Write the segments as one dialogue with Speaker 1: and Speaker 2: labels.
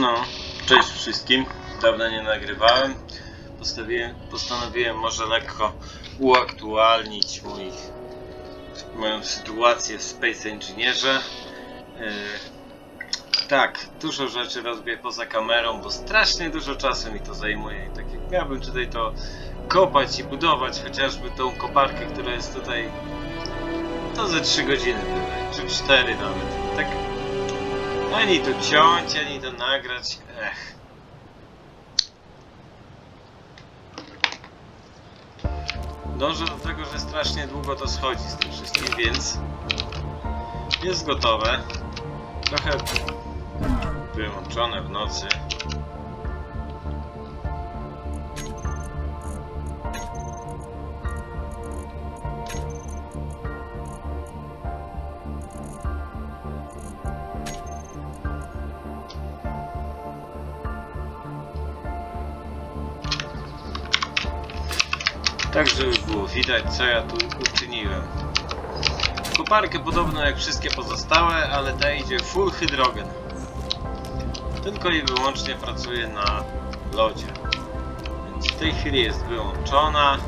Speaker 1: No, cześć wszystkim. Dawno nie nagrywałem. Postawiłem, postanowiłem może lekko uaktualnić mój, moją sytuację w Space Engineerze. Yy, tak, dużo rzeczy robię poza kamerą, bo strasznie dużo czasu mi to zajmuje. I tak jak miałbym tutaj to kopać i budować, chociażby tą koparkę, która jest tutaj, to ze 3 godziny czy 4 nawet. Tak ani to ciąć, ani to nagrać. Ech. Dążę do tego, że strasznie długo to schodzi z tym wszystkim, więc jest gotowe. Trochę wyłączone w nocy. Tak, żeby było widać, co ja tu uczyniłem. Koparkę podobno jak wszystkie pozostałe, ale ta idzie full hydrogen. Tylko i wyłącznie pracuje na lodzie. Więc w tej chwili jest wyłączona.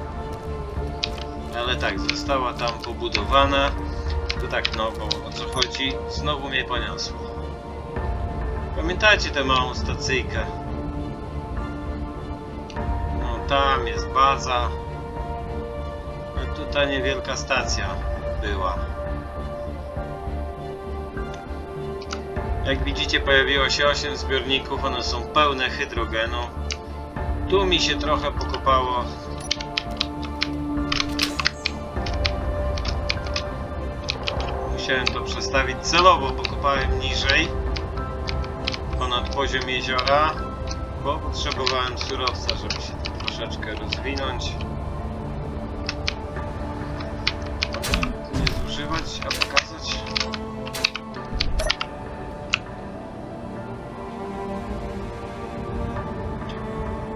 Speaker 1: Ale tak, została tam pobudowana. To tak, no bo o co chodzi? Znowu mnie poniosło. Pamiętacie tę małą stacyjkę? No tam jest baza. A tu ta niewielka stacja była. Jak widzicie pojawiło się 8 zbiorników, one są pełne hydrogenu. Tu mi się trochę pokopało. Musiałem to przestawić celowo, pokopałem niżej. Ponad poziom jeziora. Bo potrzebowałem surowca, żeby się troszeczkę rozwinąć. Zużywać, a pokazać.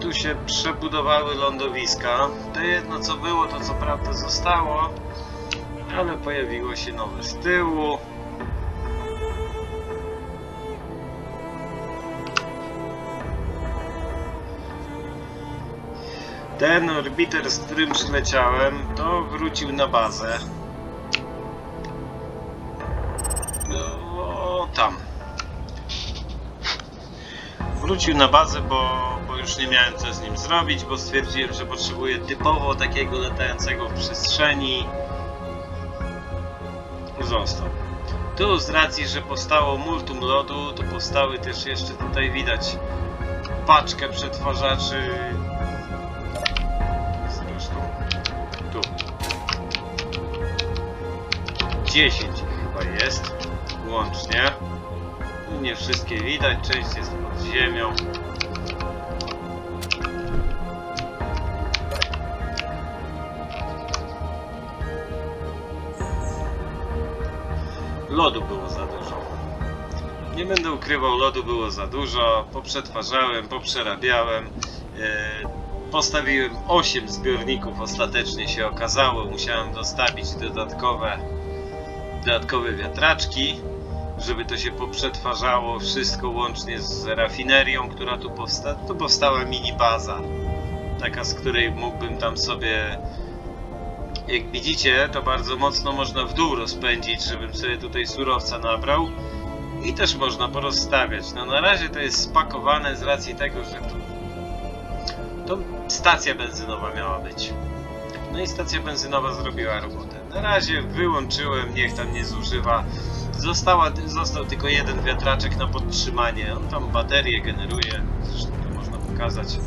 Speaker 1: Tu się przebudowały lądowiska. To jedno co było, to co prawda zostało, ale pojawiło się nowe z tyłu. Ten orbiter, z którym przyleciałem, to wrócił na bazę. Wrócił na bazę, bo, bo już nie miałem co z nim zrobić, bo stwierdziłem, że potrzebuję typowo takiego latającego w przestrzeni. Został. Tu z racji, że powstało multum lodu, to powstały też jeszcze tutaj widać paczkę przetwarzaczy zresztą tu 10 chyba jest łącznie nie wszystkie widać, część jest pod ziemią. Lodu było za dużo. Nie będę ukrywał, lodu było za dużo. Poprzetwarzałem, poprzerabiałem. E, Postawiłem 8 zbiorników, ostatecznie się okazało. Musiałem dostawić dodatkowe, dodatkowe wiatraczki, żeby to się poprzetwarzało wszystko łącznie z rafinerią, która tu powstała. Tu powstała mini baza, taka z której mógłbym tam sobie. Jak widzicie, to bardzo mocno można w dół rozpędzić, żebym sobie tutaj surowca nabrał. I też można porozstawiać. No na razie to jest spakowane z racji tego, że tu to stacja benzynowa miała być. No i stacja benzynowa zrobiła robotę. Na razie wyłączyłem, niech tam nie zużywa. Została, został tylko jeden wiatraczek na podtrzymanie. On tam baterię generuje. Zresztą to można pokazać.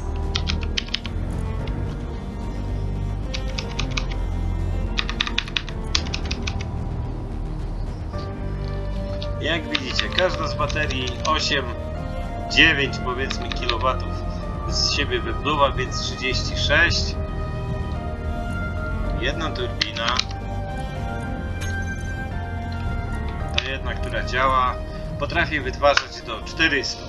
Speaker 1: Jak widzicie, każda z baterii 8, 9 powiedzmy kilowatów z siebie wypluwa, więc 36. Jedna turbina. Ta jedna, która działa, potrafi wytwarzać do 400.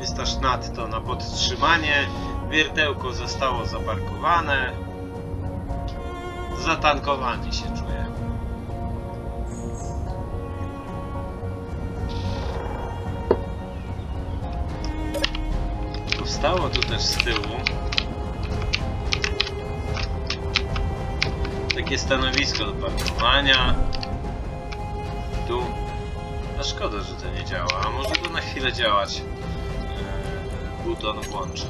Speaker 1: Jest aż nadto na podtrzymanie. Wiertełko zostało zaparkowane. Zatankowany się czuję. Zostało tu też z tyłu takie stanowisko do parkowania. Tu. A szkoda, że to nie działa. A może to na chwilę działać. Eee, Buton włączy.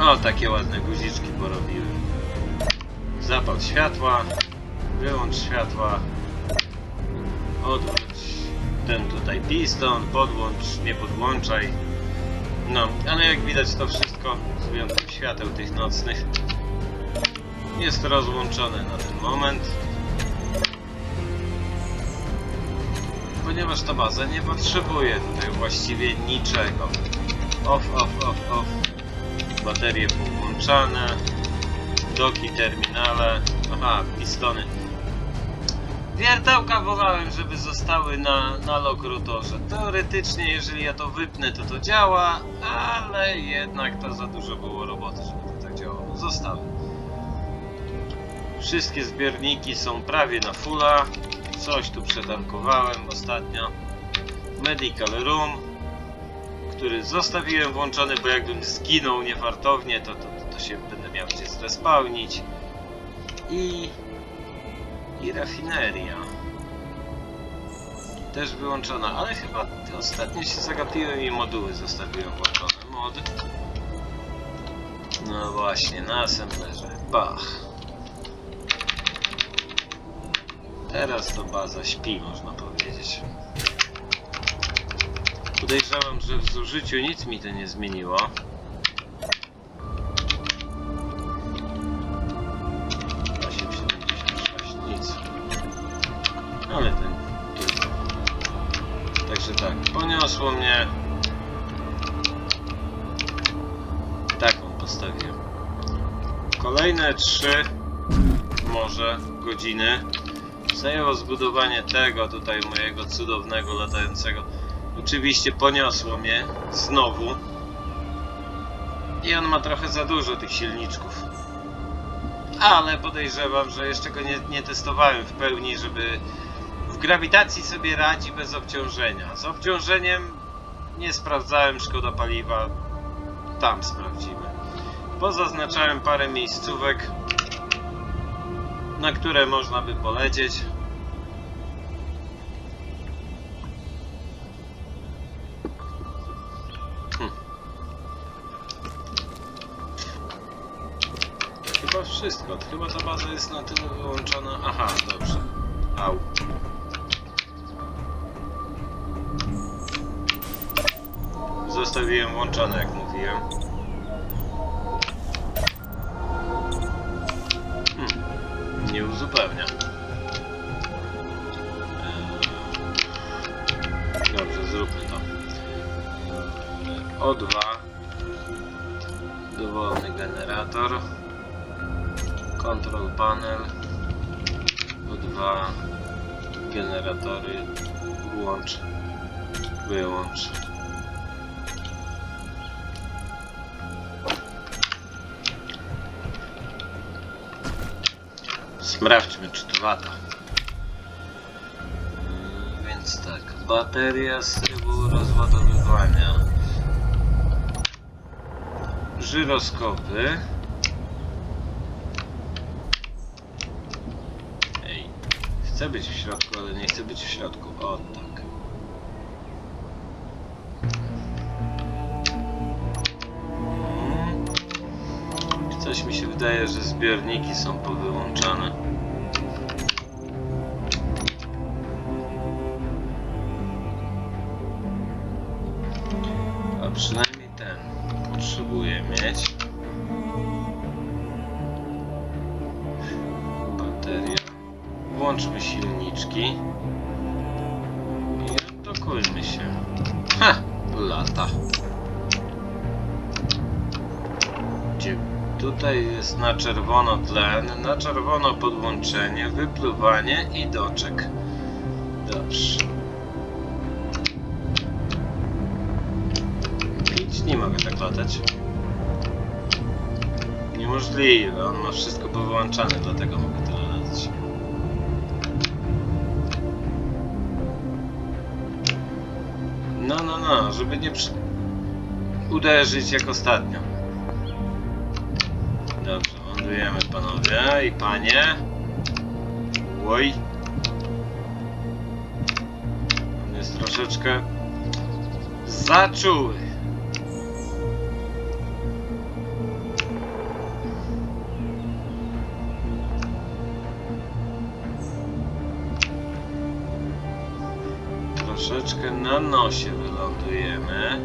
Speaker 1: O, takie ładne guziczki porobiły. Zapal światła. Wyłącz światła. Odwróć ten tutaj piston. Podłącz, nie podłączaj. No, ale jak widać to wszystko, z wyjątkiem świateł tych nocnych, jest rozłączone na ten moment. Ponieważ ta baza nie potrzebuje tutaj właściwie niczego. Off, off, off, off. Baterie powłączane. Doki, terminale. Aha, pistony. Wiertełka wolałem, żeby zostały na, na lokrutorze. Teoretycznie, jeżeli ja to wypnę, to to działa, ale jednak to za dużo było roboty, żeby to tak działało. Zostały. Wszystkie zbiorniki są prawie na fulla. Coś tu przetankowałem ostatnio. Medical Room, który zostawiłem włączony, bo jakbym zginął niewartownie, to, to, to się będę miał gdzie zrespawnić. I i rafineria. Też wyłączona, ale chyba ostatnio się zagapiłem i moduły zostawiłem włączone. Mody. No właśnie, na assemblerze. Bach. Teraz to baza śpi, można powiedzieć. Podejrzewam, że w zużyciu nic mi to nie zmieniło. 8,76, nic. Ale ten. Także tak, poniosło mnie. Taką postawiłem. Kolejne 3 może godziny zajęło zbudowanie tego tutaj mojego cudownego latającego. Oczywiście poniosło mnie znowu. I on ma trochę za dużo tych silniczków ale podejrzewam, że jeszcze go nie, nie testowałem w pełni, żeby w grawitacji sobie radzi bez obciążenia. Z obciążeniem nie sprawdzałem, szkoda paliwa, tam sprawdzimy. Pozaznaczałem parę miejscówek, na które można by polecieć. Hm. Chyba wszystko. Chyba ta baza jest na tyle wyłączona. Aha, dobrze. Au. Zostawiłem włączone, jak mówiłem. Nie uzupełnia. Eee, Dobrze, zróbmy to. O2. Dowolny generator. Control panel. O2. Generatory. Włącz. Wyłącz. Sprawdźmy, czy to lata. Więc tak, bateria z trybu rozładowywania. Żyroskopy. Ej, chcę być w środku, ale nie chcę być w środku. O, tak. Coś mi się wydaje, że zbiorniki są powyłączane. A przynajmniej tutaj jest na czerwono tlen, na czerwono podłączenie, wypluwanie i doczek. Dobrze. Nic, nie mogę tak latać. Niemożliwe, on ma wszystko powyłączane, dlatego mogę tyle latać. No, no, no, żeby nie uderzyć jak ostatnio. Dobrze, lądujemy panowie i panie. Oj. On jest troszeczkę zaczuły. Troszeczkę na nosie wylądujemy.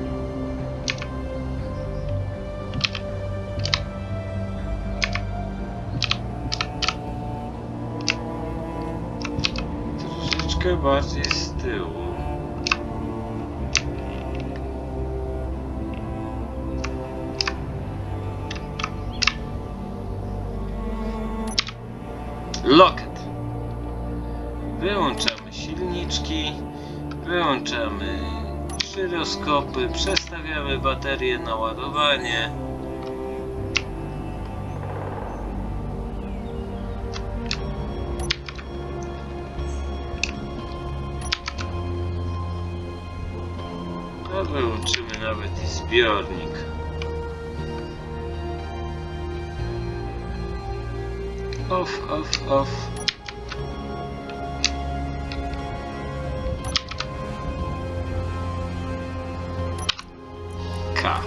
Speaker 1: Troszeczkę bardziej z tyłu. Loket. Wyłączamy silniczki, wyłączamy żyroskopy, przestawiamy baterię na ładowanie. Zbiornik. Off, off, off. K.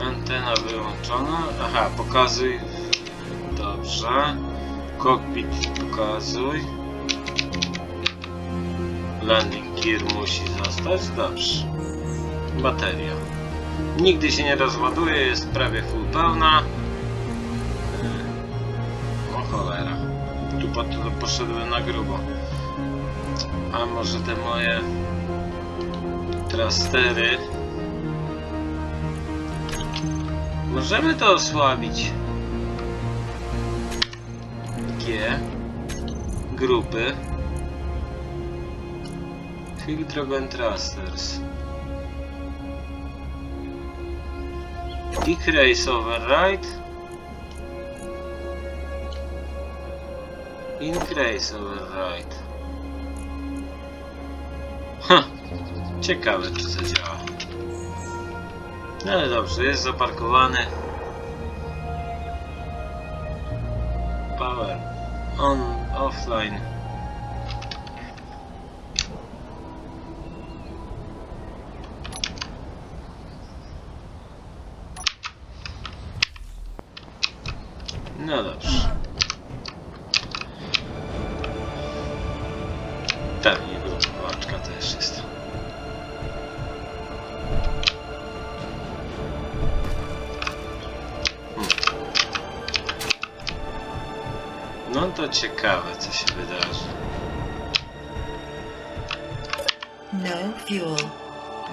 Speaker 1: Antena wyłączona. Aha, pokazuj. Dobrze. Cockpit pokazuj. Landing gear musi zostać. Dobrze. Bateria. Nigdy się nie rozładuje, jest prawie full pełna. Yy, O cholera. Tu po, tu poszedłem na grubo. A może te moje trastery. Możemy to osłabić. G. Grupy. Filtrogen Trusters. Decrease Override. Increase Override. Ha, ciekawe czy zadziała. No ale dobrze, jest zaparkowany. Power on, offline.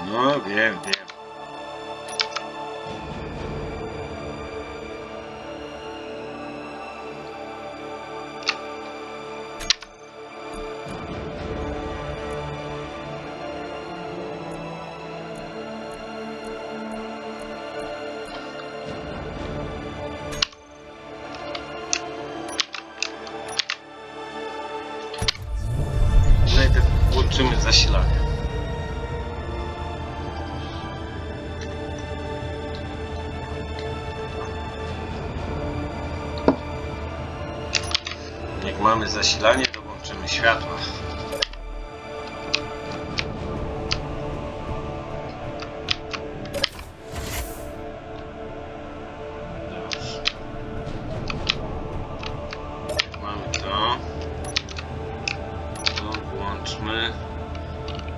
Speaker 1: No wiem, wiem. Mamy zasilanie, to włączymy światła. Mamy to. To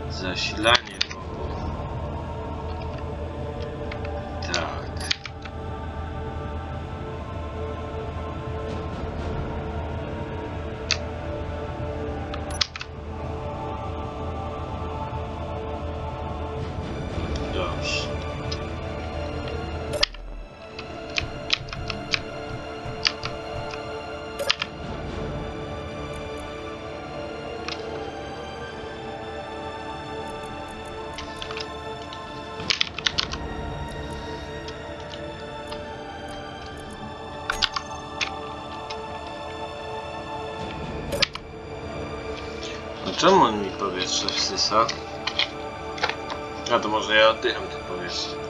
Speaker 1: zasilanie czemu on mi powietrze wsysa? A to może ja oddycham tym powietrzem.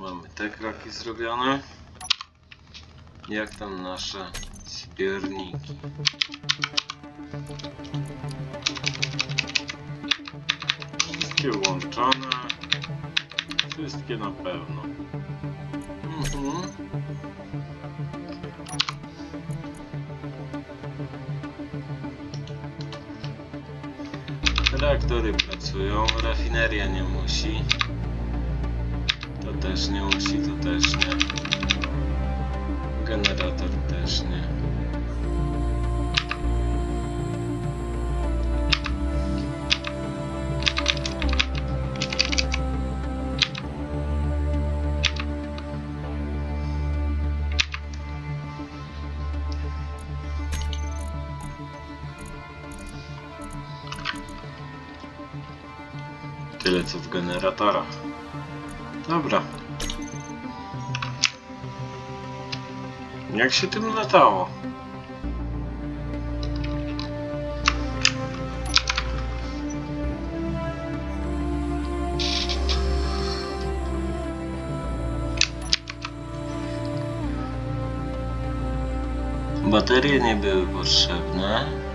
Speaker 1: Mamy te kroki zrobione, jak tam nasze zbiorniki? Wszystkie łączone, wszystkie na pewno. Mhm. Reaktory pracują, rafineria nie musi. Też nie musi, to też nie. Generator też nie. Tyle co w generatorach. Dobra. Jak się tym latało? Baterie nie były potrzebne.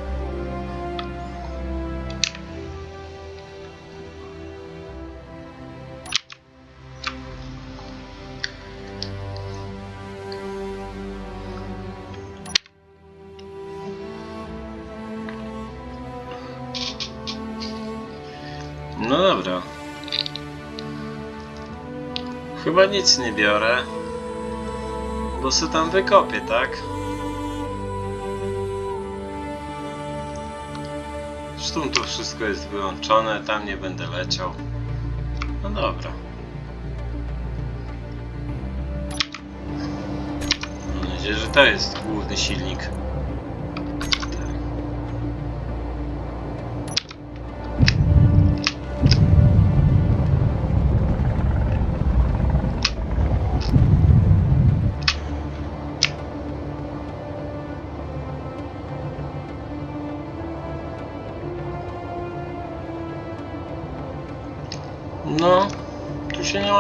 Speaker 1: Chyba nic nie biorę. Bo se tam wykopię, tak? Zresztą to wszystko jest wyłączone, tam nie będę leciał. No dobra. Mam nadzieję, że to jest główny silnik.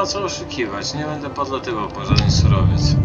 Speaker 1: Ma co oszukiwać. Nie będę podlatywał po żaden surowiec.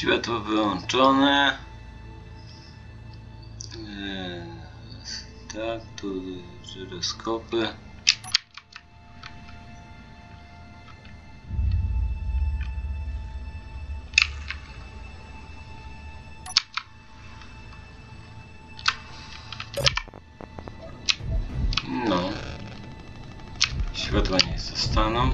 Speaker 1: Światło wyłączone. Eee, Tak, tu żyroskopy. No. Światła nie zostaną.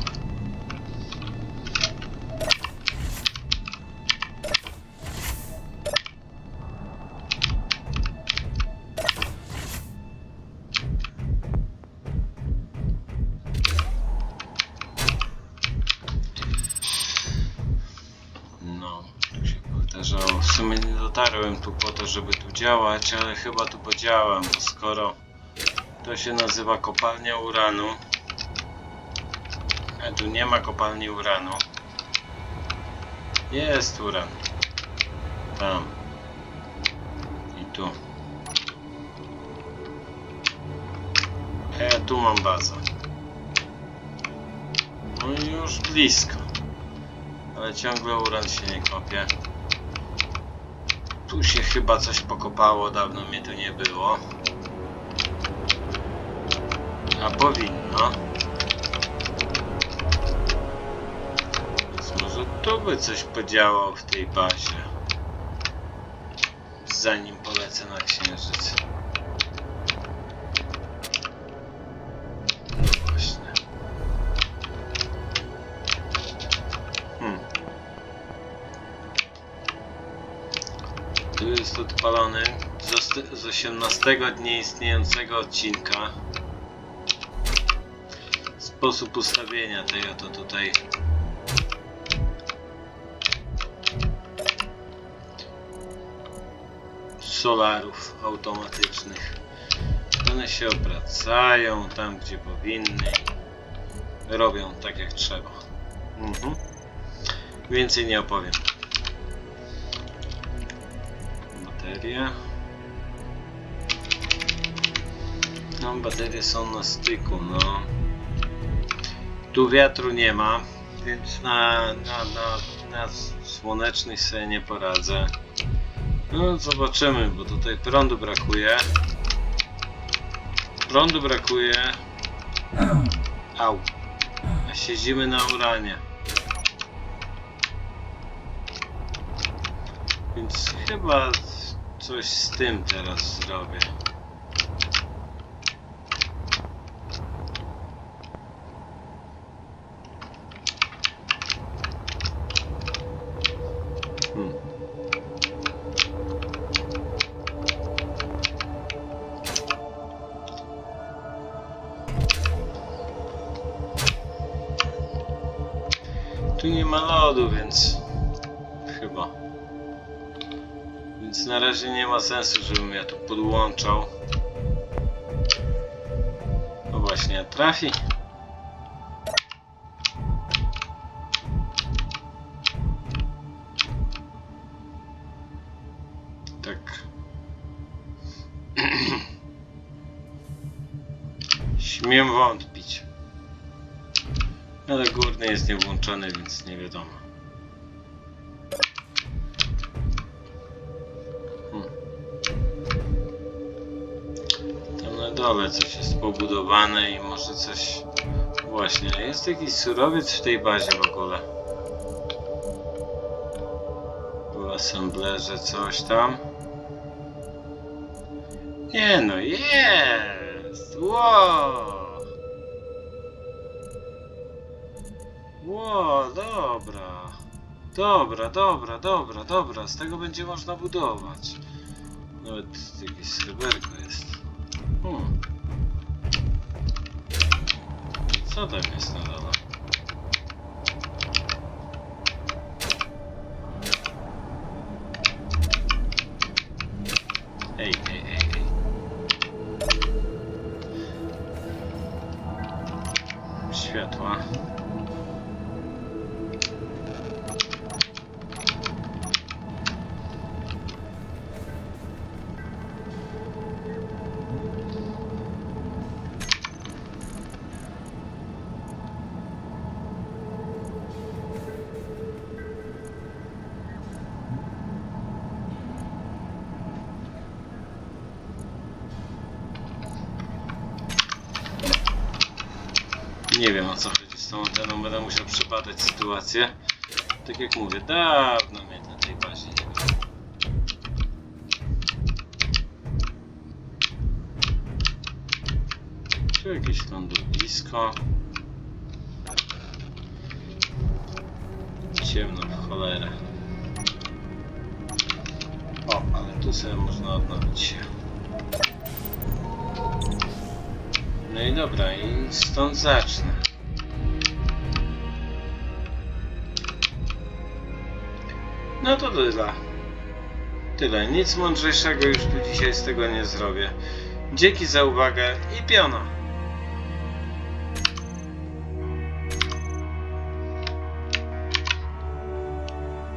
Speaker 1: Dotarłem tu po to, żeby tu działać, ale chyba tu podziałam, skoro to się nazywa kopalnia uranu, a tu nie ma kopalni uranu. Jest uran. Tam. I tu. Ja tu mam bazę. No i już blisko. Ale ciągle uran się nie kopie. Tu się chyba coś pokopało, dawno mnie tu nie było. A powinno. Więc może tu by coś podziałał w tej bazie. Zanim polecę na księżyc. Z ost- z 18 dnia istniejącego odcinka. Sposób ustawienia tej oto tutaj solarów automatycznych. One się obracają tam, gdzie powinny. Robią tak, jak trzeba. Mhm. Więcej nie opowiem. Bateria. No, baterie są na styku, no. Tu wiatru nie ma, więc na, na, na, na słonecznych sobie nie poradzę. No, zobaczymy, bo tutaj prądu brakuje. Prądu brakuje. Au. A siedzimy na uranie. Więc chyba coś z tym teraz zrobię. Trafi. Tak. Śmiem wątpić. Ale górny jest niewłączony, więc nie wiadomo. Dole coś jest pobudowane i może coś... Właśnie, jest jakiś surowiec w tej bazie w ogóle. W assemblerze coś tam. Nie no, jest! Wow! Ło, dobra. Dobra, dobra, dobra, dobra. Z tego będzie można budować. Nawet jakieś Co tam jest na Nie wiem o co chodzi z tą anteną, będę musiał przebadać sytuację. Tak jak mówię, dawno mnie na tej bazie nie było. Tu jakieś lądowisko. Ciemno w cholerę. O, ale tu sobie można odnowić się. No i dobra, i stąd zacznę. No to tyle. Tyle. Nic mądrzejszego już tu dzisiaj z tego nie zrobię. Dzięki za uwagę i piona.